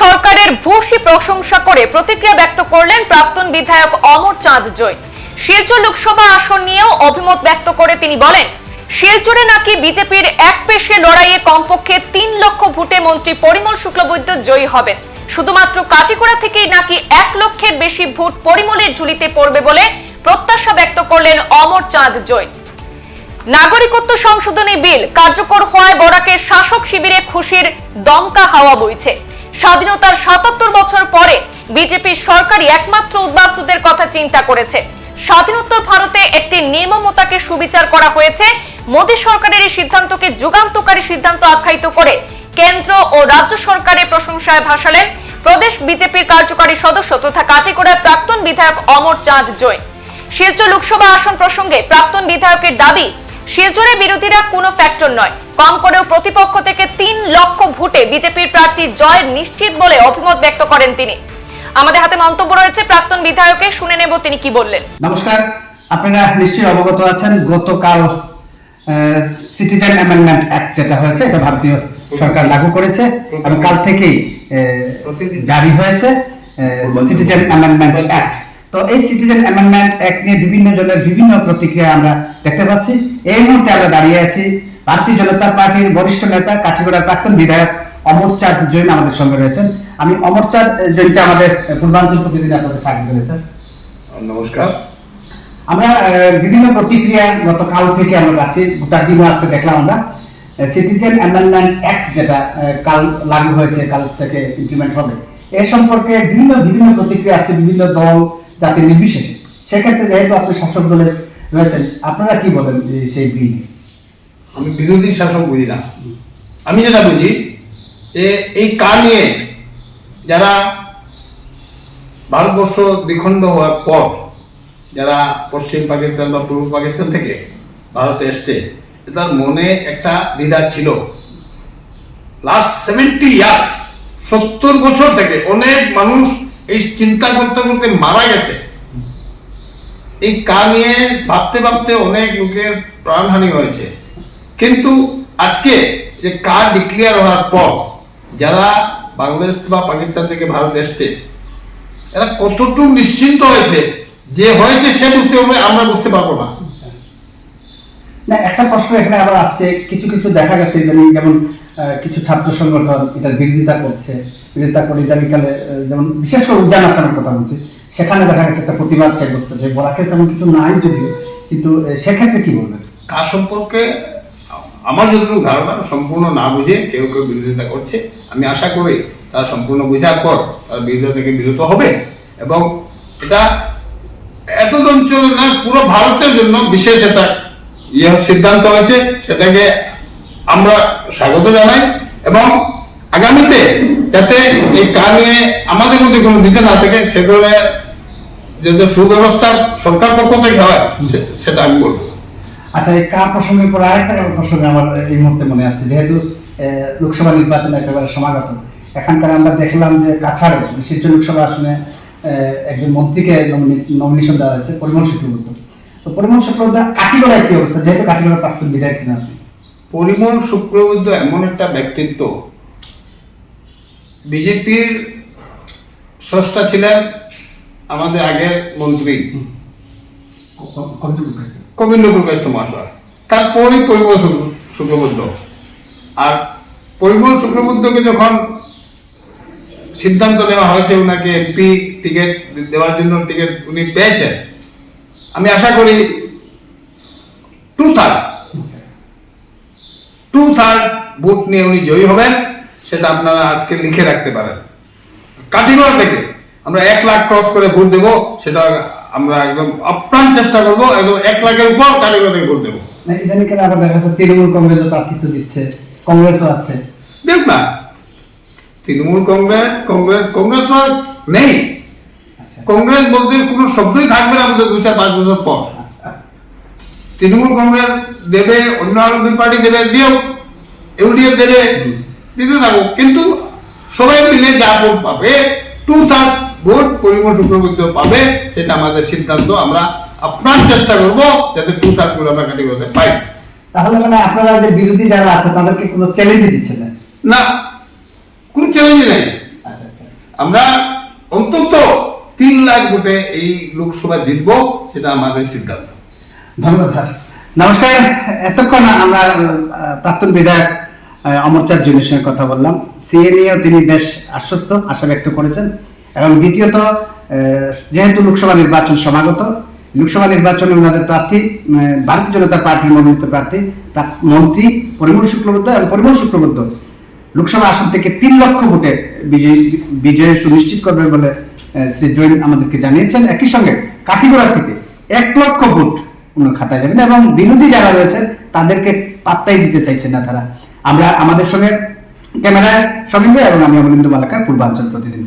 সরকারের ভূষী প্রশংসা করে প্রতিক্রিয়া ব্যক্ত করলেন প্রাক্তন বিধায়ক অমর চাঁদ জয় শিলচর লোকসভা আসন নিয়েও অভিমত ব্যক্ত করে তিনি বলেন, শিলচরে নাকি বিজেপির এক পেশে লড়াইয়ে কমপক্ষে তিন লক্ষ ভোটে মন্ত্রী পরিমল শুক্লবৈদ্য জয়ী হবেন। শুধুমাত্র কাটিগড়া থেকেই নাকি এক লক্ষের বেশি ভোট পরিমলের ঝুলিতে পড়বে বলে প্রত্যাশা ব্যক্ত করলেন অমর চাঁদ জয় নাগরিকত্ব সংশোধনী বিল কার্যকর হওয়ায় বরাকের শাসক শিবিরে খুশির দমকা হাওয়া বইছে। স্বাধীনতার সাতাত্তর বছর পরে বিজেপির সরকারই একমাত্র উদ্বাস্তুদের কথা চিন্তা করেছে। স্বাধীনোত্তর ভারতে একটি নির্মমতাকে সুবিচার করা হয়েছে। মোদী সরকারের এই সিদ্ধান্তকে যুগান্তকারী সিদ্ধান্ত আখ্যায়িত করে কেন্দ্র ও রাজ্য সরকারের প্রশংসায় ভাসালেন প্রদেশ বিজেপির কার্যকারী সদস্য তথা কাটিগড়ার প্রাক্তন বিধায়ক অমর চাঁদ জয় শিলচর লোকসভা আসন প্রসঙ্গে প্রাক্তন বিধায়কের দাবি শিলচরে বিরোধীরা কোনো ফ্যাক্টর নয়। কম করেও প্রতিপক্ষ থেকে তিন লক্ষ ভোটে বিজেপির প্রার্থীর জয় নিশ্চিত বলে অভিমত ব্যক্ত করেন তিনি। আমাদের হাতে মন্তব্য রয়েছে, প্রাক্তন বিধায়কের শুনে নেব তিনি কি বললেন। নমস্কার, আপনারা নিশ্চয়ই অবগত আছেন, গতকাল সিটিজেন অ্যামেন্ডমেন্ট অ্যাক্ট যেটা হয়েছে, এটা ভারতীয় সরকার লাগু করেছে এবং কাল থেকেই জারি হয়েছে সিটিজেন অ্যামেন্ডমেন্ট অ্যাক্ট তো এই সিটিজেন অ্যামেন্ডমেন্ট অ্যাক্ট নিয়ে বিভিন্ন জনের বিভিন্ন প্রতিক্রিয়া আমরা দেখতে পাচ্ছি। এই মুহূর্তে আমরা দাঁড়িয়ে আছি ভারতীয় জনতা পার্টির বরিষ্ঠ নেতা কাঠিগড়ার প্রাক্তন বিধায়ক অমর চাঁদ জৈন আমাদের সঙ্গে রয়েছেন। আমি অমর চাঁদ জৈনকে আমাদের পূর্বাঞ্চল প্রতিদিন আপনাদের স্বাগত করেছেন নমস্কার। আমরা বিভিন্ন প্রতিক্রিয়া গতকাল থেকে আমরা পাচ্ছি গোটা দিন আজকে দেখলাম আমরা। সিটিজেন অ্যামেন্ডমেন্ট অ্যাক্ট যেটা কাল লাগু হয়েছে কাল থেকে ইমপ্লিমেন্ট হবে। এ সম্পর্কে বিভিন্ন বিভিন্ন প্রতিক্রিয়া আসছে বিভিন্ন দল জাতি নির্বিশেষে। সেক্ষেত্রে যেহেতু আপনি শাসক দলের রয়েছেন আপনারা কি বলেন সেই বিল নিয়ে? আমি বিরোধী শাসক বুঝি না। আমি যেটা বুঝি, যে এই কার নিয়ে যারা ভারতবর্ষ দ্বিখণ্ড হওয়ার পর যারা পশ্চিম পাকিস্তান বা পূর্ব পাকিস্তান থেকে ভারতে এসছে, তার মনে একটা দ্বিধা ছিল। লাস্ট সেভেন্টি ইয়ার্স সত্তর বছর থেকে অনেক মানুষ এই চিন্তা করতে করতে মারা গেছে। এই কা নিয়ে ভাবতে ভাবতে অনেক লোকের প্রাণহানি হয়েছে। কিন্তু আজকে যে কার ডিক্লেয়ার হওয়ার পর যারা বাংলাদেশ বা পাকিস্তান থেকে ভারত এসছে এরা কতটুকু নিশ্চিন্ত হয়েছে যে হয়েছে সে বুঝতে পারবে আমরা বুঝতে পারব না। না একটা প্রশ্ন এখানে আবার আসছে কিছু কিছু দেখা গেছে ইদানিং যেমন কিছু ছাত্র সংগঠন এটার বিরোধিতা করছে বিরোধিতা করে ইদানিংকালে যেমন বিশেষ করে উদ্যান আসানোর কথা বলছি সেখানে দেখা গেছে একটা প্রতিবাদ সে বসতেছে বরাকে তেমন কিছু নাই যদিও কিন্তু সেক্ষেত্রে কি বলবেন? কার সম্পর্কে আমার যতটুকু ধারণা, সম্পূর্ণ না বুঝে কেউ কেউ বিরোধিতা করছে। আমি আশা করি তারা সম্পূর্ণ বোঝার পর তার বিরোধিতা থেকে বিরত হবে এবং এটা এত অঞ্চল না, পুরো ভারতের জন্য বিশেষ একটা ইয়ে সিদ্ধান্ত হয়েছে। সেটাকে আমরা স্বাগত জানাই এবং আগামীতে যাতে এই কার নিয়ে আমাদের মধ্যে কোনো দিতে না থাকে সেগুলো যাতে সুব্যবস্থা সরকার পক্ষ থেকে হয় সেটা আমি বলব। আচ্ছা এই কা প্রসঙ্গের পর আরেকটা প্রসঙ্গে আমার এই মুহূর্তে মনে আসছে যেহেতু লোকসভা নির্বাচন একেবারে সমাগত। এখানকার আমরা দেখলাম যে কাছাড়ে শিলচর লোকসভা আসনে একজন মন্ত্রীকে নমিনেশন দেওয়া হয়েছে পরিমল শুক্রবর্ত তো পরিমল শুক্রবর্ত কাঠিগড়ায় কি অবস্থা? যেহেতু কাঠিগড়ার প্রাক্তন বিধায়ক ছিলেন আপনি। পরিমল শুক্রবৈদ্য এমন একটা ব্যক্তিত্ব বিজেপির স্রষ্টা ছিলেন আমাদের আগের মন্ত্রী। পেয়েছেন? কবীন্দ্র প্রকাশ মহাশয় তারপরই পরিমল শুক্র- শুক্রবৈদ্য আর পরিমল শুক্রবৈদ্যকে যখন সিদ্ধান্ত নেওয়া হয়েছে ওনাকে এমপি টিকিট দেওয়ার জন্য টিকিট উনি পেয়েছেন, আমি আশা করি two third two third vote নিয়ে উনি জয়ী হবেন, সেটা আপনারা আজকে লিখে রাখতে পারেন। কাঠিগড়া থেকে আমরা এক লাখ ক্রস করে ভোট দেবো, সেটা আমরা একদম আপ্রাণ চেষ্টা করব এবং এক লাখের উপর থেকে ভোট দেবো। না ইদানিংকালে আবার দেখা যাচ্ছে তৃণমূল কংগ্রেসও প্রার্থিত্ব দিচ্ছে কংগ্রেসও আছে। দেখ না তৃণমূল কংগ্রেস কংগ্রেস কংগ্রেস নেই। আচ্ছা। কংগ্রেস বলতে কোনো শব্দই থাকবে না আমাদের দু চার পাঁচ বছর পর। আচ্ছা। তৃণমূল কংগ্রেস দেবে অন্য আরও দুই পার্টি দেবে দিও ইউডিএফ দেবে দিতে থাকো কিন্তু সবাই মিলে যা পাবে two third vote Parimal Shuklabaidya পাবে সেটা আমাদের সিদ্ধান্ত। আমরা আপনার চেষ্টা করব যাতে ভোট আমরা কাটি করতে পাই তাহলে মানে আপনারা যে বিরোধী যারা আছে তাদেরকে কোনো চ্যালেঞ্জ দিচ্ছেন না? কোনো চ্যালেঞ্জ নেই। আচ্ছা আমরা অন্তত তিন লাখ ভোটে এই লোকসভা জিতবো সেটা আমাদের সিদ্ধান্ত। ধন্যবাদ স্যার। নমস্কার এতক্ষণ আমরা প্রাক্তন বিধায়ক অমরচাঁদ জৈনের সঙ্গে কথা বললাম। সিএ নিয়েও তিনি বেশ আশ্বস্ত আশা ব্যক্ত করেছেন। এবং দ্বিতীয়ত যেহেতু লোকসভা নির্বাচন সমাগত, লোকসভা নির্বাচনে ওনাদের প্রার্থী ভারতীয় জনতা পার্টির মনোনীত প্রার্থী মন্ত্রী পরিমল শুক্লবদ্ধ এবং পরিমল শুক্লবদ্ধ লোকসভা আসন থেকে তিন লক্ষ ভোটে বিজয় বিজয় সুনিশ্চিত করবে বলে শ্রী জৈন আমাদেরকে জানিয়েছেন। একই সঙ্গে কাঠিগোড়া থেকে এক লক্ষ ভোট ওনার খাতায় যাবেন এবং বিরোধী যারা রয়েছেন তাদেরকে পাত্তাই দিতে চাইছেন না তারা। আমরা আমাদের সঙ্গে ক্যামেরায় সঙ্গে এবং আমি অমরিন্দু মালাকার, পূর্বাঞ্চল প্রতিদিন।